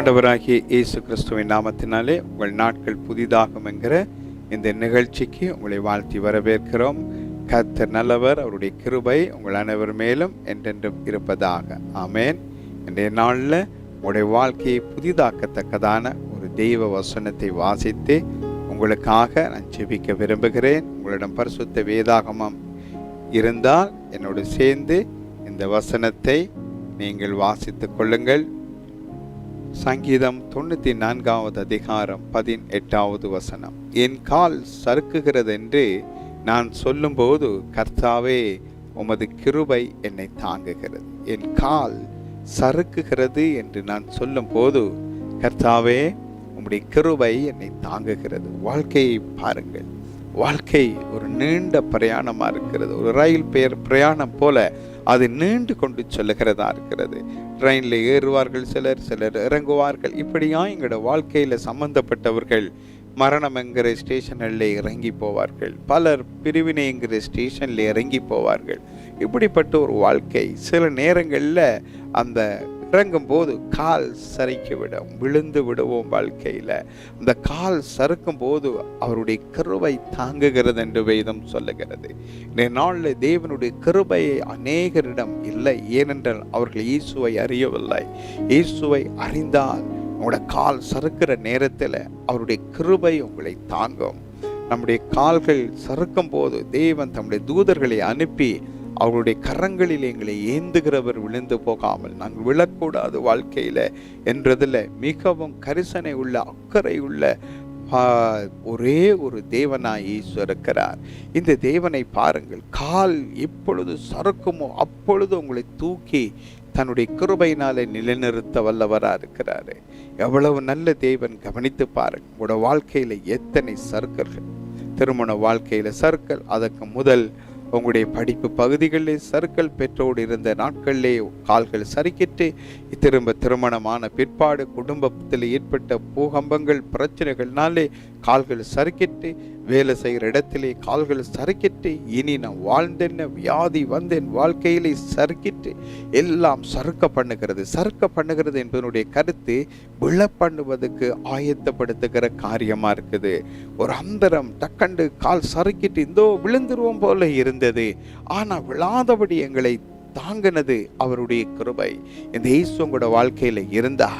ஆண்டவராகிய இயேசு கிறிஸ்துவின் நாமத்தினாலே உங்கள் நாட்கள் புதிதாகும் என்கிற இந்த நிகழ்ச்சிக்கு உங்களை வாழ்த்தி வரவேற்கிறோம். கத்தர் நல்லவர் அவருடைய கிருபை உங்கள் அனைவர் மேலும் என்றென்றும் இருப்பதாக. ஆமேன். இன்றைய நாளில் உங்களுடைய வாழ்க்கையை புதிதாக்கத்தக்கதான ஒரு தெய்வ வசனத்தை வாசித்து உங்களுக்காக நான் ஜெபிக்க விரும்புகிறேன். உங்களிடம் பரிசுத்த வேதாகமம் இருந்தால் என்னோடு சேர்ந்து இந்த வசனத்தை நீங்கள் வாசித்துக் கொள்ளுங்கள். சங்கீதம் தொண்ணூத்தி நான்காவது அதிகாரம் பதினெட்டாவது வசனம். என் கால் சறுக்குகிறது என்று நான் சொல்லும்போது கர்த்தாவே உமது கிருபை என்னை தாங்குகிறது. என் கால் சறுக்குகிறது என்று நான் சொல்லும்போது கர்த்தாவே உம்முடைய கிருபை என்னை தாங்குகிறது. வாழ்க்கையை பாருங்கள். வாழ்க்கை ஒரு நீண்ட பிரயாணமாக இருக்கிறது. ஒரு ரயில் பெயர் பிரயாணம் போல அது நீண்டு கொண்டு செல்லுகிறதா இருக்கிறது. ட்ரெயினில் ஏறுவார்கள் சிலர் சிலர் இறங்குவார்கள். இப்படியா எங்களோட வாழ்க்கையில் சம்பந்தப்பட்டவர்கள் மரணம் என்கிற ஸ்டேஷனில் இறங்கி போவார்கள். பலர் பிரிவினை என்கிற ஸ்டேஷனில் இறங்கி போவார்கள். இப்படிப்பட்ட ஒரு வாழ்க்கை சில நேரங்களில் அந்த இறங்கும் போது கால் சறுக்கி விடும் விழுந்து விடுவோம் வாழ்க்கையில். அந்த கால் சறுக்கும் போது அவருடைய கருவை தாங்குகிறது என்று வேதம் சொல்லுகிறது. இந்த நாளில் தேவனுடைய கருபையை அநேகரிடம் இல்லை ஏனென்றால் அவர்கள் இயேசுவை அறியவில்லை. இயேசுவை அறிந்தால் உங்களோட கால் சறுக்கிற நேரத்தில் அவருடைய கிருபை உங்களை தாங்கும். நம்முடைய கால்கள் சறுக்கும் போது தேவன் தம்முடைய தூதர்களை அனுப்பி அவருடைய கரங்களில் எங்களை ஏந்துகிறவர் விழுந்து போகாமல் நாங்கள் விழக்கூடாது வாழ்க்கையில் என்றதில் மிகவும் கரிசனை உள்ள அக்கறை உள்ள ஒரே ஒரு தேவனாய் இயேசு இருக்கிறார். இந்த தேவனை பாருங்கள் கால் எப்பொழுது சறுக்குமோ அப்பொழுது உங்களை தூக்கி தன்னுடைய கிருபையினாலே நிலைநிறுத்த வல்லவராக இருக்கிறாரு. எவ்வளவு நல்ல தேவன் கவனித்து பாருங்க உங்களோட வாழ்க்கையில எத்தனை சர்க்கல்கள் திருமண வாழ்க்கையில சர்க்கல் அதற்கு முதல் உங்களுடைய படிப்பு பகுதிகளில் சறுக்கல் பெற்றோடு இருந்த நாட்களிலே கால்கள் சறுக்கிட்டு திரும்ப திருமணமான பிற்பாடு குடும்பத்தில் ஏற்பட்ட பூகம்பங்கள் பிரச்சனைகள்னாலே கால்கள் சறுக்கிட்டு வேலை செய்கிற இடத்திலே கால்கள் சறுக்கிட்டு இனி நான் வாழ்ந்தென்ன வியாதி வந்தேன் வாழ்க்கையிலே சறுக்கிட்டு எல்லாம் சறுக்க பண்ணுகிறது சறுக்க பண்ணுகிறது என்பதனுடைய கருத்து விழ பண்ணுவதற்கு ஆயத்தப்படுத்துகிற காரியமாக இருக்குது. ஒரு அந்தரம் டக்கண்டு கால் சறுக்கிட்டு இந்தோ விழுந்துருவோம் போல இருந்தது. ஆனால் விழாதபடி எங்களை தாங்கினது அவருடைய கிருபை. இந்த இயேசு வாழ்க்கையில் இருந்தா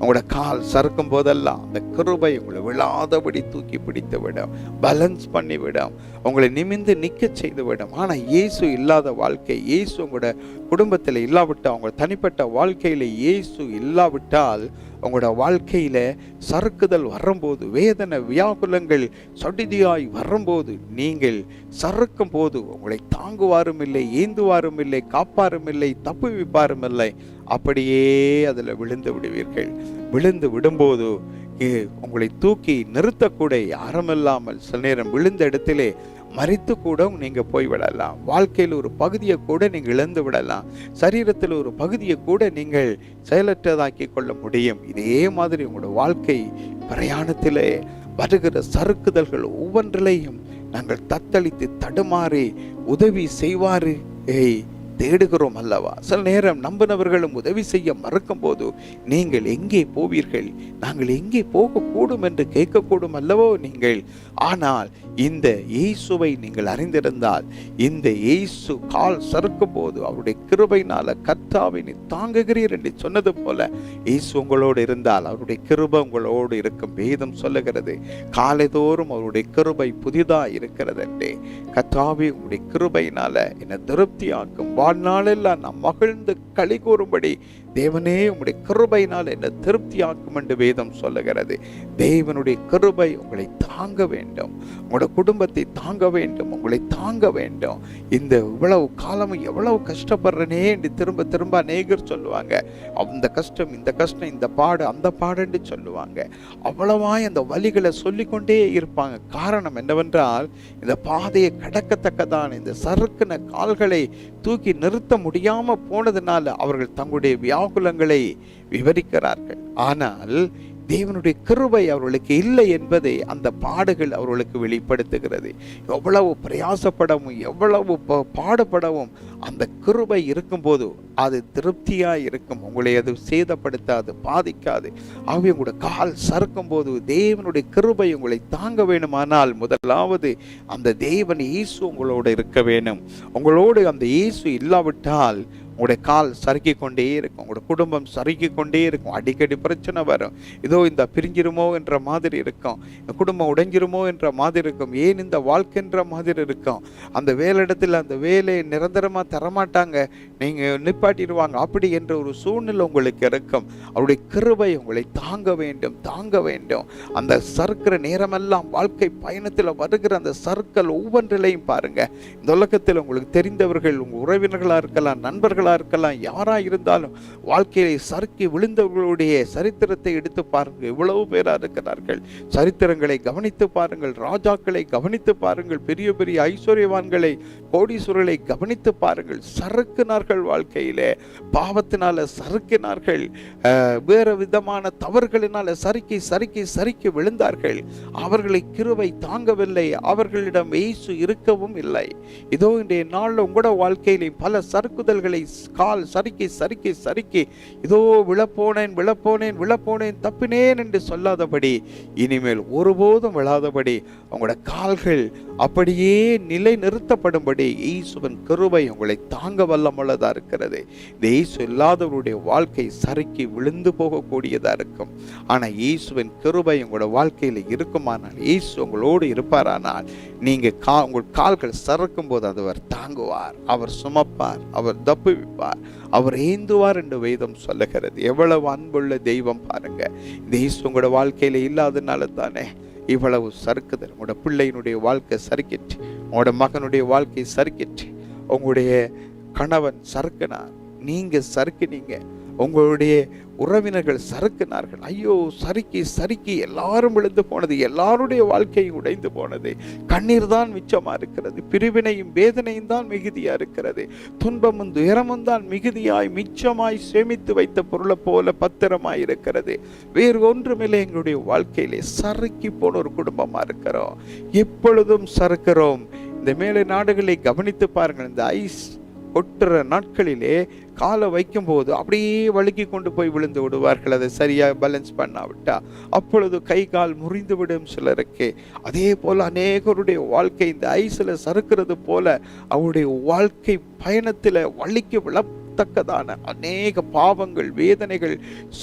உங்களோட கால் சறுக்கும் போதெல்லாம் அந்த கிருபை உங்களை விழாதபடி தூக்கி பிடித்து விடும் பேலன்ஸ் பண்ணி விடும் உங்களை நிமிந்து நிற்க செய்து விடும் ஆனால் இயேசு இல்லாத வாழ்க்கை இயேசு உங்களோட குடும்பத்தில் இல்லாவிட்டால் உங்களோட தனிப்பட்ட வாழ்க்கையில் இயேசு இல்லாவிட்டால் உங்களோட வாழ்க்கையில் சறுக்குதல் வரும்போது வேதனை வியாகுலங்கள் சடிதியாய் வரும்போது நீங்கள் சறுக்கும் போது உங்களை தாங்குவாரும் இல்லை ஏந்துவாரும் இல்லை காப்பாரும் இல்லை தப்புவிப்பாரும் இல்லை அப்படியே அதில் விழுந்து விடுவீர்கள். விழுந்து விடும்போது உங்களை தூக்கி நிறுத்தக்கூட யாருமில்லாமல் சில நேரம் விழுந்த இடத்திலே மறித்து கூட நீங்கள் போய் விடலாம். வாழ்க்கையில் ஒரு பகுதியை கூட நீங்கள் இழந்து விடலாம். சரீரத்தில் ஒரு பகுதியை கூட நீங்கள் செயலற்றதாக்கி கொள்ள முடியும். இதே மாதிரி உங்களோட வாழ்க்கை பிரயாணத்திலே வருகிற சறுக்குதல்கள் ஒவ்வொன்றிலையும் நாங்கள் தத்தளித்து தடுமாறி உதவி செய்வாரு. ஏய் தேடுகிறோம் அல்லவா? சில நேரம் நம்பினவர்களும் உதவி செய்ய மறுக்கும் போது நீங்கள் எங்கே போவீர்கள்? நாங்கள் எங்கே போகக்கூடும் என்று கேட்கக்கூடும் அல்லவோ நீங்கள்? ஆனால் இந்த இயேசுவை நீங்கள் அறிந்திருந்தால் இந்த இயேசு கால் சறுக்கும் போது அவருடைய கிருபைனால கர்த்தாவை நீ தாங்குகிறீர் என்று சொன்னது போல இயேசு உங்களோடு இருந்தால் அவருடைய கிருபை உங்களோடு இருக்கும் வேதம் சொல்லுகிறது. காலைதோறும் அவருடைய கிருபை புதிதாக இருக்கிறது என்றே கர்த்தாவே உங்களுடைய கிருபையினால என்னை திருப்தியாக்கும் வா வாழ்நாளெல்லாம் நாம் மகிழ்ந்து களி கூறும்படி தேவனே உங்களுடைய கிருபையினால் என்ன திருப்தியாக்கும் என்று வேதம் சொல்லுகிறது. தேவனுடைய கிருபை உங்களை தாங்க வேண்டும். உங்களோட குடும்பத்தை தாங்க வேண்டும். உங்களை தாங்க வேண்டும். இந்த இவ்வளவு காலமும் எவ்வளவு கஷ்டப்படுறனே என்று திரும்ப திரும்ப அநேகர் சொல்லுவாங்க. அந்த கஷ்டம் இந்த கஷ்டம் இந்த பாடு அந்த பாடுன்னு சொல்லுவாங்க. அவ்வளவாய் அந்த வழிகளை சொல்லிக்கொண்டே இருப்பாங்க. காரணம் என்னவென்றால் இந்த பாதையை கடக்கத்தக்கதான் இந்த சறுக்கின கால்களை தூக்கி நிறுத்த முடியாமல் போனதுனால அவர்கள் தங்களுடைய வியாகுலங்களை விவரிக்கிறார்கள். ஆனால் தேவனுடைய கிருபை அவர்களுக்கு இல்லை என்பதை அந்த பாடுகள் அவர்களுக்கு வெளிப்படுத்துகிறது. எவ்வளவு பிரயாசப்படவும் எவ்வளவு ப- பாடுபடவும் அந்த கிருபை இருக்கும்போது அது திருப்தியாக இருக்கும். உங்களை அது சேதப்படுத்தாது பாதிக்காது. ஆகவே உங்களோட கால் சறுக்கும் போது தேவனுடைய கிருபை உங்களை தாங்க வேணுமானால் முதலாவது அந்த தேவன் இயேசு உங்களோடு இருக்க வேணும் உங்களோடு அந்த இயேசு இல்லாவிட்டால் உங்களுடைய கால் சறுக்கி கொண்டே இருக்கும். உங்களுடைய குடும்பம் சறுக்கி கொண்டே இருக்கும். அடிக்கடி பிரச்சனை வரும். இதோ இந்த பிரிஞ்சிருமோ என்ற மாதிரி இருக்கும். இந்த குடும்பம் உடைஞ்சிருமோ என்ற மாதிரி இருக்கும். ஏன் இந்த வாழ்க்கைன்ற மாதிரி இருக்கும்? அந்த வேலையிடத்தில் அந்த வேலையை நிரந்தரமாக தரமாட்டாங்க. நீங்கள் நிப்பாட்டிடுவாங்க. அப்படி என்ற ஒரு சூழ்நிலை உங்களுக்கு இருக்கும். அவருடைய கிருபை உங்களை தாங்க வேண்டும். தாங்க வேண்டும். அந்த சறுக்கிற நேரமெல்லாம் வாழ்க்கை பயணத்தில் வருகிற அந்த சறுக்கல் ஒவ்வொன்றிலையும் பாருங்கள் இந்த உலகத்தில் உங்களுக்கு தெரிந்தவர்கள் உங்கள் உறவினர்களாக இருக்கலாம் நண்பர்களாக இருக்கலாம் யாராக இருந்தாலும் வாழ்க்கையை சறுக்கி விழுந்தவர்களுடைய சரித்திரத்தை எடுத்து பாருங்கள். எவ்வளவு பேராக இருக்கிறார்கள். சரித்திரங்களை கவனித்து பாருங்கள். ராஜாக்களை கவனித்து பாருங்கள். பெரிய பெரிய ஐஸ்வர்யவான்களை கோடீஸ்வரர்களை கவனித்து பாருங்கள். சறுக்கினார்கள் வாழ்க்கையிலே. பாவத்தினால சறுக்கினார்கள். வேறு விதமான தவறுகளினால சறுக்கி சறுக்கி சறுக்கி விழுந்தார்கள். அவர்களை கிருவை தாங்கவில்லை. அவர்களிடம் இயேசு இருக்கவும் இல்லை. இதோ இன்றைய நாளில் உங்களோட வாழ்க்கையிலே பல சறுக்குதல்களை கால் சறுக்கி சறுக்கி சறுக்கி. இதோ விழப்போனேன் விழப்போனேன் விழப்போனேன் தப்பினேன் என்று சொல்லாதபடி இனிமேல் ஒருபோதும் விழாதபடி உங்களோட கால்கள் அப்படியே நிலை நிறுத்தப்படும்படி இயேசுவின் கருவை உங்களை தாங்க வல்லமுள்ளதாக இருக்கிறது. இந்த இயேசு இல்லாதவருடைய வாழ்க்கை சறுக்கி விழுந்து போகக்கூடியதாக இருக்கும். ஆனால் இயேசுவின் கிருபை உங்களோட வாழ்க்கையில் இருக்குமானால் இயேசு உங்களோடு இருப்பாரானால் நீங்கள் கா உங்கள் கால்கள் சறுக்கும் போது அதுவர் தாங்குவார் அவர் சுமப்பார் அவர் தப்பு தப்புவிப்பார் அவர் ஏந்துவார் என்று வேதம் சொல்லுகிறது. எவ்வளவு அன்புள்ள தெய்வம் பாருங்க. இந்த இயேசு உங்களோட வாழ்க்கையில இல்லாதனால தானே இவ்வளவு சறுக்குது உங்களோட பிள்ளையினுடைய வாழ்க்கை சறுக்கிட்டு உங்களோட மகனுடைய வாழ்க்கை சறுக்கிட்டு உங்களுடைய கணவன் சறுக்குனார். நீங்க சறுக்குனீங்க. உங்களுடைய உறவினர்கள் சறுக்கினார்கள். ஐயோ சறுக்கி சறுக்கி எல்லாரும் விழுந்து போனது எல்லாருடைய வாழ்க்கையும் உடைந்து போனது. கண்ணீர் தான் மிச்சமாக இருக்கிறது. பிரிவினையும் வேதனையும் தான் மிகுதியாக இருக்கிறது. துன்பமும் துயரமும் தான் மிகுதியாய் மிச்சமாய் சேமித்து வைத்த பொருளை போல பத்திரமாய் இருக்கிறது. வேறு ஒன்றுமில்லை எங்களுடைய வாழ்க்கையிலே சறுக்கி போன ஒரு குடும்பமாக இருக்கிறோம். எப்பொழுதும் சறுக்கிறோம். இந்த மேலை நாடுகளை கவனித்து பாருங்கள். இந்த ஐஸ் கொட்டுற நாட்களிலே காலை வைக்கும்போது அப்படியே வழுக்கி கொண்டு போய் விழுந்து விடுவார்கள். அதை சரியாக பேலன்ஸ் பண்ணாவிட்டா அப்பொழுது கை கால் முறிந்து விடும் சிலருக்கு. அதே போல் அநேகருடைய வாழ்க்கை இந்த ஐஸில் சறுக்கிறது போல அவருடைய வாழ்க்கை பயணத்தில் வழிக்கு விழத்தக்கதான அநேக பாவங்கள் வேதனைகள்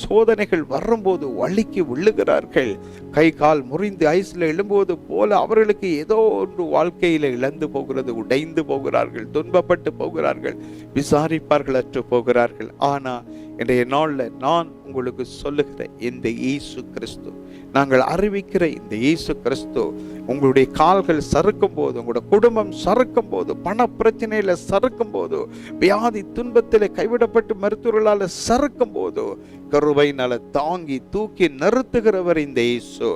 சோதனைகள் வரும்போது வழிக்கு விழுகிறார்கள். கை கால் முறிந்து ஐஸில் எழும்போது போல அவர்களுக்கு ஏதோ ஒன்று வாழ்க்கையில் இழந்து போகிறது உடைந்து போகிறார்கள் துன்பப்பட்டு போகிறார்கள் விசாரிப்பார்கள் அற்று போகிறார்கள். ஆனால் இன்றைய நாளில் நான் உங்களுக்கு சொல்லுகிற இந்த இயேசு கிறிஸ்து நாங்கள் அறிவிக்கிற இந்த இயேசு கிறிஸ்து உங்களுடைய கால்கள் சறுக்கும் போது உங்களோட குடும்பம் சறுக்கும் போது பண பிரச்சனையில சறுக்கும் போது வியாதி துன்பத்தில் கைவிடப்பட்டு மருத்துவர்களால் சறுக்கும் போது கருவையினால தாங்கி தூக்கி நிறுத்துகிறவர் இந்த இயேசு.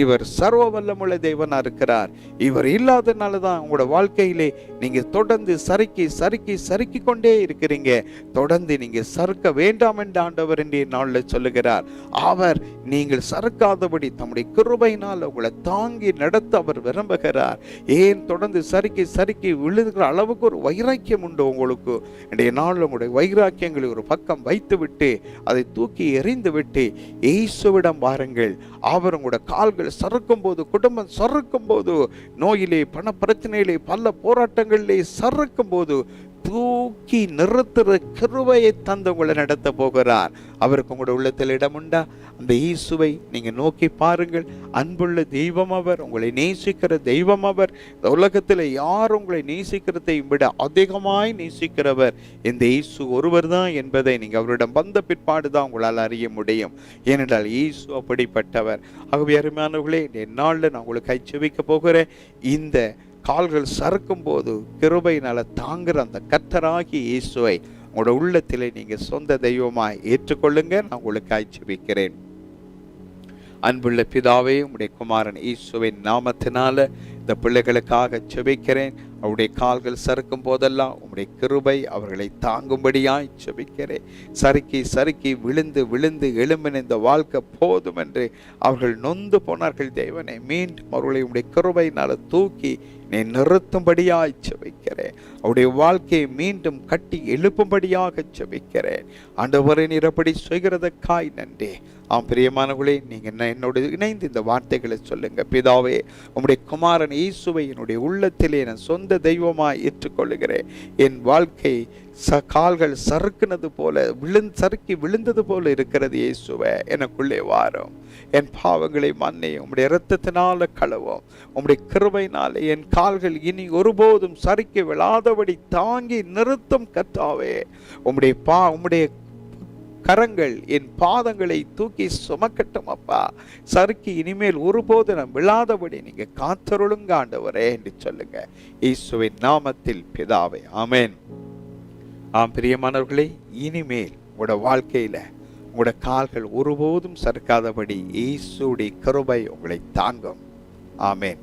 இவர் சர்வ வல்லமுள்ள தேவனா இருக்கிறார். இவர் இல்லாதனால தான் உங்களோட வாழ்க்கையிலே நீங்க தொடர்ந்து சறுக்கி சறுக்கி சறுக்கி கொண்டே இருக்கிறீங்க. தொடர்ந்து நீங்க சறுக்க வேண்டாம் என்று ஆண்டவர் என்று நாளில் சொல்லுகிறார். அவர் நீங்கள் சறுக்காதபடி தம்முடைய கிருபையினால் உங்களை தாங்கி நடத்த அவர் விரும்புகிறார். ஏன் தொடர்ந்து சறுக்கி சறுக்கி விழுதுகிற அளவுக்கு ஒரு வைராக்கியம் உண்டு உங்களுக்கு. இன்றைய நாள் உங்களுடைய வைராக்கியங்களை ஒரு பக்கம் வைத்துவிட்டு அதை தூக்கி எறிந்து விட்டு இயேசுவிடம் பாருங்கள் அவர் உங்களோட கால்கள் சறுக்கும் போது குடும்பம் சறுக்கும் போது நோயிலே பண பிரச்சனையிலே பல போராட்டங்களிலே சறுக்கும் போது தூக்கி நிறுத்துற கிருபையை தந்து உங்களை நடத்த போகிறார். அவருக்கு உங்களோட உள்ளத்தில் இடம் உண்டா? அந்த இயேசுவை நீங்க நோக்கி பாருங்கள். அன்புள்ள தெய்வம் அவர் உங்களை நேசிக்கிற தெய்வம் அவர். இந்த உலகத்தில் யார் உங்களை நேசிக்கிறதை விட அதிகமாய் நேசிக்கிறவர் இந்த இயேசு ஒருவர் தான் என்பதை நீங்கள் அவரிடம் வந்த பிற்பாடு தான் உங்களால் அறிய முடியும். ஏனென்றால் இயேசு அப்படிப்பட்டவர். ஆகவே அருமையானவர்களே என்னால் நான் உங்களுக்கு கைச்செவிக்க போகிறேன். இந்த கால்கள் சறுக்கும் போது கிருபையினால தாங்குற அந்த கத்தராகி இயேசுவை உங்களோட உள்ளத்திலே நீங்க சொந்த தெய்வமாய் ஏற்றுக்கொள்ளுங்க. நான் உங்களுக்கு ஆய்ச்சி அன்புள்ள பிதாவே உடைய குமாரன் இயேசுவின் நாமத்தினால இந்த பிள்ளைகளுக்காக செபிக்கிறேன். அவருடைய கால்கள் சறுக்கும் போதெல்லாம் உங்களுடைய கிருபை அவர்களை தாங்கும்படியாய் செபிக்கிறேன். சறுக்கி சறுக்கி விழுந்து விழுந்து எழும்பின இந்த வாழ்க்கை போதும் என்று அவர்கள் நொந்து போனார்கள். தேவனை மீண்டும் அவர்களை உடைய கிருபையினால தூக்கி நீ நிறுத்தும்படியாய் செபிக்கிறேன். அவருடைய வாழ்க்கையை மீண்டும் கட்டி எழுப்பும்படியாக செபிக்கிறேன். ஆண்டவரை நீர் செய்கிறதற்காய் நன்றி. ஆம் பிரியமானவர்களே நீங்கள் என்ன என்னோடு இணைந்து இந்த வார்த்தைகளை சொல்லுங்கள் பிதாவே உங்களுடைய குமாரன் இயேசுவை என்னுடைய உள்ளத்திலே நான் சொந்த தெய்வமாய் ஏற்றுக்கொள்ளுகிறேன். என் வாழ்க்கை ச கால்கள் சறுக்குனது போல விழுந் சறுக்கி விழுந்தது போல இருக்கிறது இயேசுவை எனக்குள்ளே வாரும். என் பாவங்களை மன்னையும் உம்முடைய இரத்தத்தினால கழுவும் உம்முடைய கிருபையினாலே என் கால்கள் இனி ஒருபோதும் சறுக்கி விழாதபடி தாங்கி நிறுத்தும் கத்தாவே உம்முடைய பா உம்முடைய கரங்கள் என் பாதங்களை தூக்கி சுமக்கட்டும் அப்பா. சறுக்கி இனிமேல் ஒருபோது நான் விழாதபடி நீங்க காத்தருளுங்க ஆண்டவரே என்று சொல்லுங்க. இயேசுவின் நாமத்தில் பிதாவே ஆமேன். ஆம் பிரியமானவர்களே இனிமேல் உங்களோட வாழ்க்கையில உங்களோட கால்கள் ஒருபோதும் சறுக்காதபடி இயேசுடைய கருபை உங்களை தாங்கும். ஆமேன்.